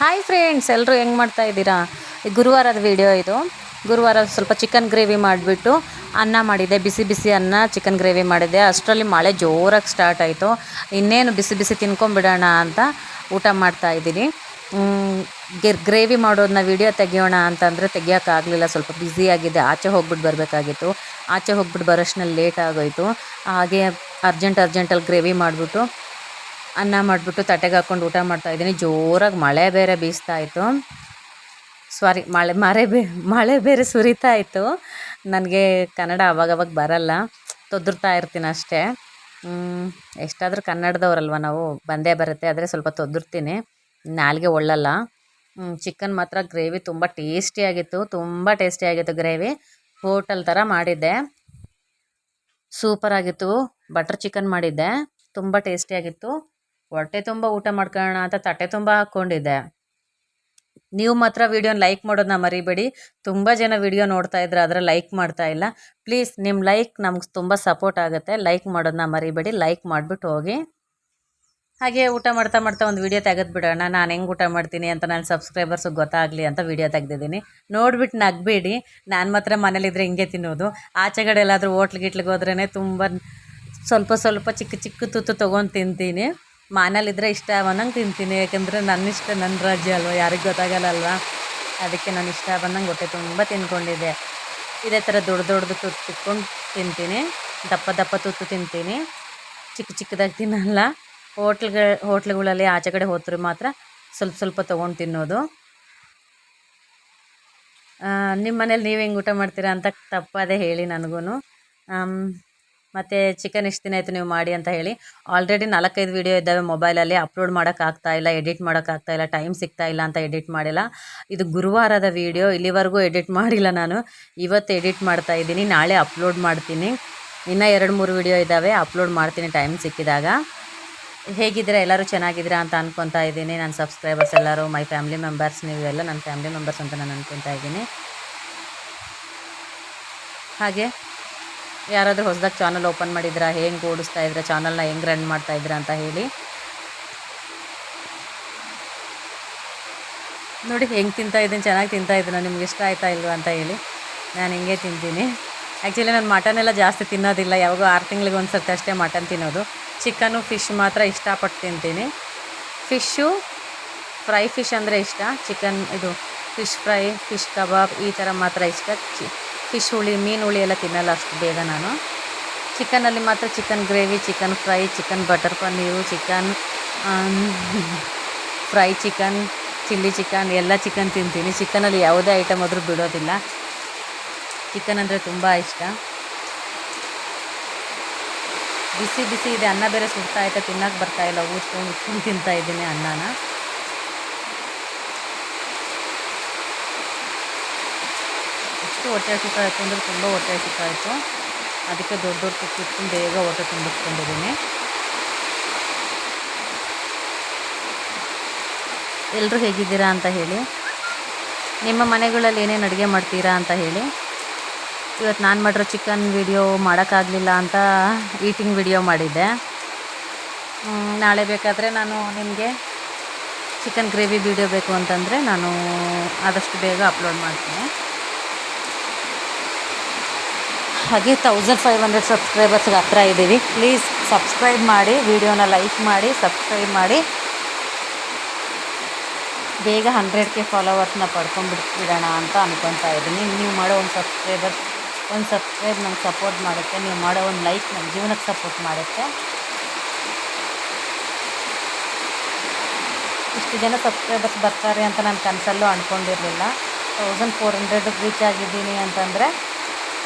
Hi friends ಎಲ್ಲರೂ ಹೆಂಗೆ ಮಾಡ್ತಾ ಇದ್ದೀರಾ? ಈ ಗುರುವಾರದ ವಿಡಿಯೋ ಇದು. ಗುರುವಾರ ಸ್ವಲ್ಪ ಚಿಕನ್ ಗ್ರೇವಿ ಮಾಡಿಬಿಟ್ಟು ಅನ್ನ ಮಾಡಿದೆ ಬಿಸಿ ಬಿಸಿ ಅನ್ನ ಚಿಕನ್ ಗ್ರೇವಿ ಮಾಡಿದೆ ಅಷ್ಟರಲ್ಲಿ ಮಳೆ ಜೋರಾಗಿ ಸ್ಟಾರ್ಟ್ ಆಯಿತು. ಇನ್ನೇನು ಬಿಸಿ ಬಿಸಿ ತಿನ್ಕೊಂಬಿಡೋಣ ಅಂತ ಊಟ ಮಾಡ್ತಾ ಇದ್ದೀನಿ. ಗ್ರೇವಿ ಮಾಡೋದನ್ನ ವಿಡಿಯೋ ತೆಗಿಯೋಣ ಅಂತಂದರೆ ತೆಗಿಯೋಕ್ಕಾಗಲಿಲ್ಲ. ಸ್ವಲ್ಪ ಬ್ಯುಸಿಯಾಗಿದೆ ಆಚೆ ಹೋಗ್ಬಿಟ್ಟು ಬರಬೇಕಾಗಿತ್ತು. ಆಚೆ ಹೋಗ್ಬಿಟ್ಟು ಬರೋಷ್ಟ್ರಲ್ಲಿ ಲೇಟ್ ಆಗೋಯಿತು. ಹಾಗೆ ಅರ್ಜೆಂಟ್ ಅರ್ಜೆಂಟಲ್ಲಿ ಗ್ರೇವಿ ಮಾಡಿಬಿಟ್ಟು ಅನ್ನ ಮಾಡಿಬಿಟ್ಟು ತಟ್ಟೆಗೆ ಹಾಕ್ಕೊಂಡು ಊಟ ಮಾಡ್ತಾ ಇದ್ದೀನಿ. ಜೋರಾಗಿ ಮಳೆ ಬೇರೆ ಬೀಸ್ತಾ ಇತ್ತು. ಸಾರಿ ಮಳೆ, ಮರೆ ಬೇ, ಮಳೆ ಬೇರೆ ಸುರಿತಾ ಇತ್ತು. ನನಗೆ ಕನ್ನಡ ಅವಾಗವಾಗ ಬರಲ್ಲ. ತೊದರ್ತಾ ಇರ್ತೀನಿ ಅಷ್ಟೇ. ಎಷ್ಟಾದರೂ ಕನ್ನಡದವ್ರಲ್ವ ನಾವು? ಬಂದೇ ಬರುತ್ತೆ, ಆದರೆ ಸ್ವಲ್ಪ ತೊದರ್ತೀನಿ. ನಾಲ್ಗೆ ಒಳ್ಳಲ್ಲ. ಚಿಕನ್ ಮಾತ್ರ ಗ್ರೇವಿ ತುಂಬ ಟೇಸ್ಟಿಯಾಗಿತ್ತು ತುಂಬ ಟೇಸ್ಟಿಯಾಗಿತ್ತು ಗ್ರೇವಿ. ಹೋಟೆಲ್ ಥರ ಮಾಡಿದ್ದೆ. ಸೂಪರಾಗಿತ್ತು ಬಟರ್ ಚಿಕನ್ ಮಾಡಿದ್ದೆ. ತುಂಬ ಟೇಸ್ಟಿಯಾಗಿತ್ತು ಹೊಟ್ಟೆ ತುಂಬ ಊಟ ಮಾಡ್ಕೊಳ್ಳೋಣ ಅಂತ ತಟ್ಟೆ ತುಂಬ ಹಾಕ್ಕೊಂಡಿದ್ದೆ. ನೀವು ಮಾತ್ರ ವೀಡಿಯೋನ ಲೈಕ್ ಮಾಡೋದನ್ನ ಮರಿಬೇಡಿ. ತುಂಬ ಜನ ವಿಡಿಯೋ ನೋಡ್ತಾ ಇದ್ರೆ ಅದರ ಲೈಕ್ ಮಾಡ್ತಾ ಇಲ್ಲ. ಪ್ಲೀಸ್ ನಿಮ್ಮ ಲೈಕ್ ನಮ್ಗೆ ತುಂಬ ಸಪೋರ್ಟ್ ಆಗುತ್ತೆ. ಲೈಕ್ ಮಾಡೋದನ್ನ ಮರಿಬೇಡಿ. ಲೈಕ್ ಮಾಡಿಬಿಟ್ಟು ಹೋಗಿ. ಹಾಗೆ ಊಟ ಮಾಡ್ತಾ ಮಾಡ್ತಾ ಒಂದು ವಿಡಿಯೋ ತೆಗೆದು ಬಿಡೋಣ. ನಾನು ಹೆಂಗೆ ಊಟ ಮಾಡ್ತೀನಿ ಅಂತ ನನ್ನ ಸಬ್ಸ್ಕ್ರೈಬರ್ಸಿಗೆ ಗೊತ್ತಾಗಲಿ ಅಂತ ವಿಡಿಯೋ ತೆಗೆದಿದ್ದೀನಿ. ನೋಡ್ಬಿಟ್ಟು ನಗಬೇಡಿ. ನಾನು ಮಾತ್ರ ಮನೇಲಿದ್ರೆ ಹಿಂಗೆ ತಿನ್ನೋದು. ಆಚೆಗಡೆ ಎಲ್ಲಾದರೂ ಹೋಟ್ಲ್ ಗಿಟ್ಲಿಗೆ ಹೋದ್ರೇ ತುಂಬ ಸ್ವಲ್ಪ ಸ್ವಲ್ಪ ಚಿಕ್ಕ ಚಿಕ್ಕ ತುತ್ತು ತೊಗೊಂಡು ತಿಂತೀನಿ. ಮನೇಲಿದ್ರೆ ಇಷ್ಟ ಬಂದಂಗೆ ತಿಂತೀನಿ, ಯಾಕೆಂದರೆ ನನ್ನ ಇಷ್ಟ, ನನ್ನ ರಾಜ್ಯ ಅಲ್ವ? ಯಾರಿಗೂ ಗೊತ್ತಾಗಲ್ಲ ಅಲ್ವಾ ಅದಕ್ಕೆ ನಾನು ಇಷ್ಟ, ಬಂದಂಗೆ ಹೊಟ್ಟೆ ತುಂಬ ತಿಂದ್ಕೊಂಡಿದ್ದೆ. ಇದೇ ಥರ ದೊಡ್ಡ ದೊಡ್ಡದು ತುತ್ತು ತಿಕ್ಕೊಂಡು ತಿಂತೀನಿ. ದಪ್ಪ ದಪ್ಪ ತುತ್ತು ತಿಂತೀನಿ. ಚಿಕ್ಕ ಚಿಕ್ಕದಾಗಿ ತಿನ್ನಲ್ಲ. ಹೋಟ್ಲ್ಗಳ ಹೋಟ್ಲುಗಳಲ್ಲಿ ಆಚೆ ಕಡೆ ಹೋದ್ರೆ ಮಾತ್ರ ಸ್ವಲ್ಪ ಸ್ವಲ್ಪ ತೊಗೊಂಡು ತಿನ್ನೋದು. ನಿಮ್ಮ ಮನೇಲಿ ನೀವು ಹೆಂಗೆ ಊಟ ಮಾಡ್ತೀರಾ ಅಂತ ತಪ್ಪದೇ ಹೇಳಿ ನನಗೂ ಮತ್ತು ಚಿಕನ್ ಎಷ್ಟು ದಿನ ಆಯಿತು ನೀವು ಮಾಡಿ ಅಂತ ಹೇಳಿ. ಆಲ್ರೆಡಿ ನಾಲ್ಕೈದು ವೀಡಿಯೋ ಇದ್ದಾವೆ ಮೊಬೈಲಲ್ಲಿ ಅಪ್ಲೋಡ್ ಮಾಡೋಕ್ಕಾಗ್ತಾ ಇಲ್ಲ ಎಡಿಟ್ ಮಾಡೋಕ್ಕಾಗ್ತಾ ಇಲ್ಲ ಟೈಮ್ ಸಿಗ್ತಾ ಇಲ್ಲ ಅಂತ ಎಡಿಟ್ ಮಾಡಿಲ್ಲ. ಇದು ಗುರುವಾರದ ವೀಡಿಯೋ ಇಲ್ಲಿವರೆಗೂ ಎಡಿಟ್ ಮಾಡಿಲ್ಲ ನಾನು. ಇವತ್ತು ಎಡಿಟ್ ಮಾಡ್ತಾ ಇದ್ದೀನಿ. ನಾಳೆ ಅಪ್ಲೋಡ್ ಮಾಡ್ತೀನಿ. ಇನ್ನೂ ಎರಡು, ಮೂರು ವೀಡಿಯೋ ಇದ್ದಾವೆ. ಅಪ್ಲೋಡ್ ಮಾಡ್ತೀನಿ ಟೈಮ್ ಸಿಕ್ಕಿದಾಗ. ಹೇಗಿದ್ದೀರಾ? ಎಲ್ಲರೂ ಚೆನ್ನಾಗಿದ್ದೀರಾ ಅಂತ ಅನ್ಕೊತಾ ಇದ್ದೀನಿ. ನನ್ನ ಸಬ್ಸ್ಕ್ರೈಬರ್ಸ್ ಎಲ್ಲರೂ ಮೈ ಫ್ಯಾಮಿಲಿ ಮೆಂಬರ್ಸ್ ನೀವೆಲ್ಲ ನನ್ನ ಫ್ಯಾಮಿಲಿ ಮೆಂಬರ್ಸ್ ಅಂತ ನಾನು ಅನ್ಕೊತಾ ಇದ್ದೀನಿ. ಹಾಗೆ. ಯಾರಾದರೂ ಹೊಸದಾಗಿ ಚಾನಲ್ ಓಪನ್ ಮಾಡಿದ್ರಾ? ಹೆಂಗೆ ಓಡಿಸ್ತಾ ಇದ್ರ? ಚಾನಲ್ನ ಹೆಂಗೆ ರನ್ ಮಾಡ್ತಾ ಇದ್ದೀರಾ ಅಂತ ಹೇಳಿ. ನೋಡಿ, ಹೆಂಗೆ ತಿಂತಾ ಇದ್ದೀನಿ, ಚೆನ್ನಾಗಿ ತಿಂತಾ ಇದ್ದೀನಿ? ನಿಮ್ಗೆ ಇಷ್ಟ ಆಯ್ತಾ ಇಲ್ವಾ ಅಂತ ಹೇಳಿ. ನಾನು ಹಿಂಗೆ ತಿಂತೀನಿ. ಆ್ಯಕ್ಚುಲಿ ನಾನು ಮಟನ್ ಎಲ್ಲ ಜಾಸ್ತಿ ತಿನ್ನೋದಿಲ್ಲ. ಯಾವಾಗೋ ಆರು ತಿಂಗಳಿಗೆ ಒಂದು ಸರ್ತಿ ಅಷ್ಟೇ ಮಟನ್ ತಿನ್ನೋದು. ಚಿಕನ್ನು ಫಿಶ್ ಮಾತ್ರ ಇಷ್ಟಪಟ್ಟು ತಿಂತೀನಿ. ಫಿಶ್ಶು ಫ್ರೈ ಫಿಶ್ ಅಂದರೆ ಇಷ್ಟ. ಚಿಕನ್ ಇದು ಫಿಶ್ ಫ್ರೈ ಫಿಶ್ ಕಬಾಬ್ ಈ ಥರ ಮಾತ್ರ ಇಷ್ಟ. ಚಿ ಫಿಶ್ ಹುಳಿ, ಮೀನು ಹುಳಿ ಎಲ್ಲ ತಿನ್ನಲ್ಲ ಅಷ್ಟು ಬೇಗ ನಾನು. ಚಿಕನಲ್ಲಿ ಮಾತ್ರ chicken gravy, chicken fry, chicken butter paneer, chicken fry chicken, chilli chicken, ಎಲ್ಲ ಚಿಕನ್ ತಿಂತೀನಿ. ಚಿಕನಲ್ಲಿ ಯಾವುದೇ ಐಟಮ್ ಆದರೂ ಬಿಡೋದಿಲ್ಲ. ಚಿಕನ್ ಅಂದರೆ ತುಂಬ ಇಷ್ಟ. ಬಿಸಿ ಬಿಸಿ ಇದೆ, ಅನ್ನ ಬೇರೆ ಸುಡ್ತಾ ಐತೆ ತಿನ್ನಕ್ಕೆ ಬರ್ತಾಯಿಲ್ಲ ಊದ್ಕೊಂಡು ಉತ್ಕೊಂಡು ತಿಂತಾ ಇದ್ದೀನಿ ಅನ್ನನ. ಎಷ್ಟು ಹೊಟ್ಟೆ ಹಸಿತಾಯಿತು ಅಂದರೆ ತುಂಬ ಹೊಟ್ಟೆ ಹಸಿತಾಯಿತು ಅದಕ್ಕೆ ದೊಡ್ಡ ದೊಡ್ಡ ತುತ್ತು ಬೇಗ ಹೊಟ್ಟೆ ತುಂಬಿಸ್ಕೊಂಡಿದ್ದೀನಿ. ಎಲ್ಲರೂ ಹೇಗಿದ್ದೀರಾ ಅಂತ ಹೇಳಿ. ನಿಮ್ಮ ಮನೆಗಳಲ್ಲಿ ಏನೇನು ಅಡುಗೆ ಮಾಡ್ತೀರಾ ಅಂತ ಹೇಳಿ. ಇವತ್ತು ನಾನು ಮಾಡಿರೋ ಚಿಕನ್ ವಿಡಿಯೋ ಮಾಡೋಕ್ಕಾಗಲಿಲ್ಲ ಅಂತ ಈಟಿಂಗ್ ವಿಡಿಯೋ ಮಾಡಿದ್ದೆ. ನಾಳೆ ಬೇಕಾದರೆ ನಾನು ನಿಮಗೆ ಚಿಕನ್ ಗ್ರೇವಿ ವಿಡಿಯೋ ಬೇಕು ಅಂತಂದರೆ ನಾನು ಆದಷ್ಟು ಬೇಗ ಅಪ್ಲೋಡ್ ಮಾಡ್ತೀನಿ. ಹಾಗೆ ತೌಸಂಡ್ ಫೈವ್ ಹಂಡ್ರೆಡ್ ಸಬ್ಸ್ಕ್ರೈಬರ್ಸ್ಗೆ ಹತ್ರ ಇದ್ದೀವಿ. ಪ್ಲೀಸ್ ಸಬ್ಸ್ಕ್ರೈಬ್ ಮಾಡಿ ವಿಡಿಯೋನ ಲೈಕ್ ಮಾಡಿ ಸಬ್ಸ್ಕ್ರೈಬ್ ಮಾಡಿ. ಬೇಗ ಹಂಡ್ರೆಡ್ ಕೆ ಫಾಲೋವರ್ಸ್ನ ಪಡ್ಕೊಂಡ್ಬಿಡ್ಬಿಡೋಣ ಅಂತ ಅನ್ಕೊತಾ ಇದ್ದೀನಿ. ನೀವು ಮಾಡೋ ಒಂದು ಸಬ್ಸ್ಕ್ರೈಬರ್ಸ್ ಒಂದು ಸಬ್ಸ್ಕ್ರೈಬ್ ನಂಗೆ ಸಪೋರ್ಟ್ ಮಾಡುತ್ತೆ. ನೀವು ಮಾಡೋ ಒಂದು ಲೈಕ್ ನಮ್ಮ ಜೀವನಕ್ಕೆ ಸಪೋರ್ಟ್ ಮಾಡುತ್ತೆ. ಇಷ್ಟು ಜನ ಸಬ್ಸ್ಕ್ರೈಬರ್ಸ್ ಬರ್ತಾರೆ ಅಂತ ನಾನು ಕನಸಲ್ಲೂ ಅಂದ್ಕೊಂಡಿರಲಿಲ್ಲ ತೌಸಂಡ್ ಫೋರ್ ಹಂಡ್ರೆಡ್ ರೀಚ್ ಆಗಿದ್ದೀನಿ ಅಂತಂದರೆ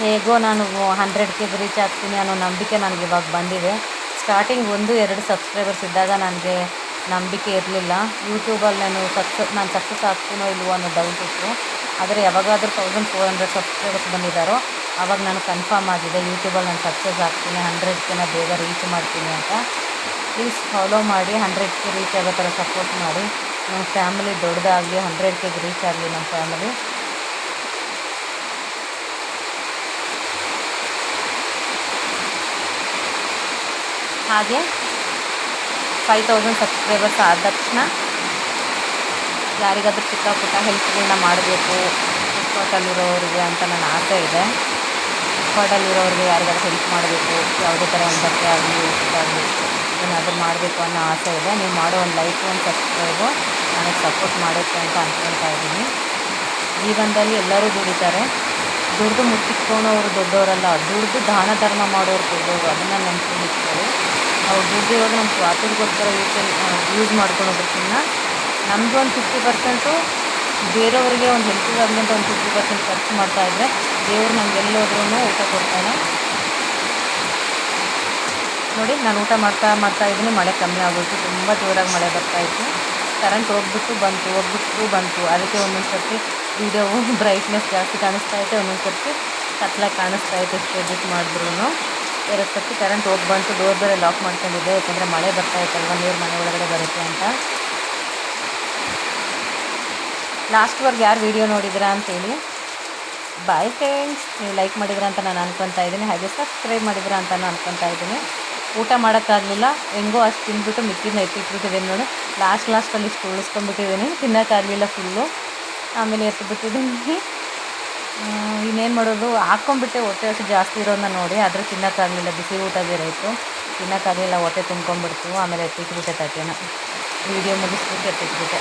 ಹೇಗೋ ನಾನು ಹಂಡ್ರೆಡ್ಗೆ ರೀಚ್ ಆಗ್ತೀನಿ ಅನ್ನೋ ನಂಬಿಕೆ ನನಗೆ ಇವಾಗ ಬಂದಿದೆ. ಸ್ಟಾರ್ಟಿಂಗ್ ಒಂದು, ಎರಡು ಸಬ್ಸ್ಕ್ರೈಬರ್ಸ್ ಇದ್ದಾಗ ನನಗೆ ನಂಬಿಕೆ ಇರಲಿಲ್ಲ. ಯೂಟ್ಯೂಬಲ್ಲಿ ನಾನು ಸಕ್ಸಸ್ ನಾನು ಸಕ್ಸಸ್ ಆಗ್ತೀನೋ ಇಲ್ವೋ ಅನ್ನೋ ಡೌಟ್ ಇತ್ತು. ಆದರೆ ಯಾವಾಗಾದರೂ ತೌಸಂಡ್ ಫೋರ್ ಹಂಡ್ರೆಡ್ ಸಬ್ಸ್ಕ್ರೈಬರ್ಸ್ ಬಂದಿದ್ದಾರೋ ಆವಾಗ ನಾನು ಕನ್ಫರ್ಮ್ ಆಗಿದೆ ಯೂಟ್ಯೂಬಲ್ಲಿ ನಾನು ಸಕ್ಸಸ್ ಆಗ್ತೀನಿ ಹಂಡ್ರೆಡ್ಗೆ ಬೇಗ ರೀಚ್ ಮಾಡ್ತೀನಿ ಅಂತ. ಪ್ಲೀಸ್ ಫಾಲೋ ಮಾಡಿ ಹಂಡ್ರೆಡ್ಗೆ ರೀಚ್ ಆಗೋ ಥರ ಸಪೋರ್ಟ್ ಮಾಡಿ. ನಮ್ಮ ಫ್ಯಾಮಿಲಿ ದೊಡ್ಡದಾಗಲಿ ಹಂಡ್ರೆಡ್ ಕೆಗೆ ರೀಚ್ ಆಗಲಿ ನಮ್ಮ ಫ್ಯಾಮಿಲಿ ಹಾಗೆ ಫೈವ್ ತೌಸಂಡ್ ಸಬ್ಸ್ಕ್ರೈಬರ್ಸ್ ಆದ ತಕ್ಷಣ ಯಾರಿಗಾದ್ರೂ ಚಿಕ್ಕ ಪುಟ್ಟ ಹೆಲ್ಪ್ಗಳನ್ನ ಮಾಡಬೇಕು ಫುಟ್ಪಾಟಲ್ಲಿರೋರಿಗೆ ಅಂತ ನನ್ನ ಆಸೆ ಇದೆ. ಫುಟ್ಪಾಟಲ್ಲಿರೋರಿಗೆ ಯಾರಿಗಾದ್ರೂ ಹೆಲ್ಪ್ ಮಾಡಬೇಕು, ಯಾವುದೇ ಥರ ಒಂದು ಬಟ್ಟೆ ಆಗಲಿ ಆಗಲಿ ಏನಾದರೂ ಮಾಡಬೇಕು ಅನ್ನೋ ಆಸೆ ಇದೆ. ನೀವು ಮಾಡೋ ಒಂದು ಲೈಕ್ ಒಂದು ಸಬ್ಸ್ಕ್ರೈಬು ನನಗೆ ಸಪೋರ್ಟ್ ಮಾಡುತ್ತೆ ಅಂತ ಅಂದ್ಕೊಳ್ತಾ ಇದ್ದೀನಿ. ಜೀವನದಲ್ಲಿ ಎಲ್ಲರೂ ದುಡಿತಾರೆ. ದುಡ್ದು ಮುಚ್ಚಿಟ್ಕೊಳೋರು ದೊಡ್ಡವರಲ್ಲ, ದುಡ್ದು ದಾನ ಧರ್ಮ ಮಾಡೋರು ದೊಡ್ಡವರು, ಅದನ್ನು ನೆನ್ಪಲ್ಲಿ ಇಟ್ಕೊಳ್ಳಿ ನಾವು ಇವಾಗ ನಮ್ಮ ಸ್ವಾರ್ಥಕ್ಕೋಸ್ಕರ ಯೂಸ್ ಯೂಸ್ ಮಾಡ್ಕೊಳೋದಕ್ಕಿಂತ ನಮ್ಮದು ಒಂದು ಫಿಫ್ಟಿ ಪರ್ಸೆಂಟು ಬೇರೆಯವರಿಗೆ ಒಂದು ಹೆಲ್ಪಿಗೆ ಆದಂಥ ಒಂದು ಫಿಫ್ಟಿ ಪರ್ಸೆಂಟ್ ಖರ್ಚು ಮಾಡ್ತಾ ಇದ್ದರೆ ದೇವರು ನಮ್ಗೆ ಎಲ್ಲೋದ್ರೂ ಊಟ ಕೊಡ್ತಾನೆ. ನೋಡಿ, ನಾನು ಊಟ ಮಾಡ್ತಾ ಮಾಡ್ತಾ ಇದ್ದೀನಿ ಮಳೆ ಕಮ್ಮಿ ಆಗೋಯ್ತು. ತುಂಬ ಜೋರಾಗಿ ಮಳೆ ಬರ್ತಾಯಿತ್ತು ಕರೆಂಟ್ ಹೋಗ್ಬಿಟ್ಟು ಬಂತು ಹೋಗ್ಬಿಟ್ಟು ಬಂತು. ಅದಕ್ಕೆ ಒಂದೊಂದು ಸರ್ತಿ ವೀಡಿಯೋ ಬ್ರೈಟ್ನೆಸ್ ಜಾಸ್ತಿ ಕಾಣಿಸ್ತಾ ಇದೆ ಒಂದೊಂದು ಸರ್ತಿ ಕತ್ಲಾಗಿ ಕಾಣಿಸ್ತಾ ಐತೆ ಎಷ್ಟು ಎಡಿಟ್ ಮಾಡಿದ್ರು ಎರಡು ಸರ್ತಿ ಕರೆಂಟ್ ಹೋಗಿ ಬಂತು ಡೋರ್ ಬೇರೆ ಲಾಕ್ ಮಾಡ್ಕೊಂಡಿದ್ದೆ ಯಾಕಂದರೆ ಮಳೆ ಬರ್ತಾ ಇತ್ತಲ್ವ ನೀರು ಮನೆ ಒಳಗಡೆ ಬರುತ್ತೆ ಅಂತ. ಲಾಸ್ಟ್ವರೆಗೆ ಯಾರು ವೀಡಿಯೋ ನೋಡಿದಿರಾ ಅಂತೇಳಿ? ಬಾಯ್ ಫ್ರೆಂಡ್ಸ್ ನೀವು ಲೈಕ್ ಮಾಡಿದ್ರ ಅಂತ ನಾನು ಅನ್ಕೊತಾ ಇದ್ದೀನಿ. ಹಾಗೆ ಸಬ್ಸ್ಕ್ರೈಬ್ ಮಾಡಿದ್ರ ಅಂತ ನಾನು ಅನ್ಕೊತಾ ಇದ್ದೀನಿ. ಊಟ ಮಾಡೋಕ್ಕಾಗಲಿಲ್ಲ. ಹೆಂಗೋ ಅಷ್ಟು ತಿಂದ್ಬಿಟ್ಟು ಮಿಕ್ಕಿನ ಎತ್ತಿಟ್ಬಿಟ್ಟಿದ್ದೀನಿ ನೋಡಿ. ಲಾಸ್ಟ್ ಲಾಸ್ಟಲ್ಲಿ ಇಷ್ಟು ಉಳಿಸ್ಕೊಂಡ್ಬಿಟ್ಟಿದ್ದೀನಿ. ತಿನ್ನೋಕ್ಕಾಗಲಿಲ್ಲ ಫುಲ್ಲು ಆಮೇಲೆ ಎತ್ತಿಬಿಟ್ಟಿದ್ದೀನಿ ಇನ್ನೇನು ಮಾಡೋದು? ಹಾಕ್ಕೊಂಬಿಟ್ಟೆ ಹೊಟ್ಟೆ ಹಸು ಜಾಸ್ತಿ ಇರೋದನ್ನ ನೋಡಿ. ಆದರೆ ತಿನ್ನೋಕ್ಕಾಗಲಿಲ್ಲ ಬಿಸಿ ಊಟ ಬೇರೆ ಇತ್ತು. ತಿನ್ನೋಕ್ಕಾಗಲಿಲ್ಲ ಹೊಟ್ಟೆ ತುಂಬ್ಕೊಂಡ್ಬಿಡ್ತು. ಆಮೇಲೆ ಎತ್ತಿಟ್ಬಿಟ್ಟೆ ತಟ್ಟೆನ. ವೀಡಿಯೋ ಮುಗಿಸ್ಬಿಟ್ಟು ಎತ್ತಿಟ್ಬಿಟ್ಟೆ.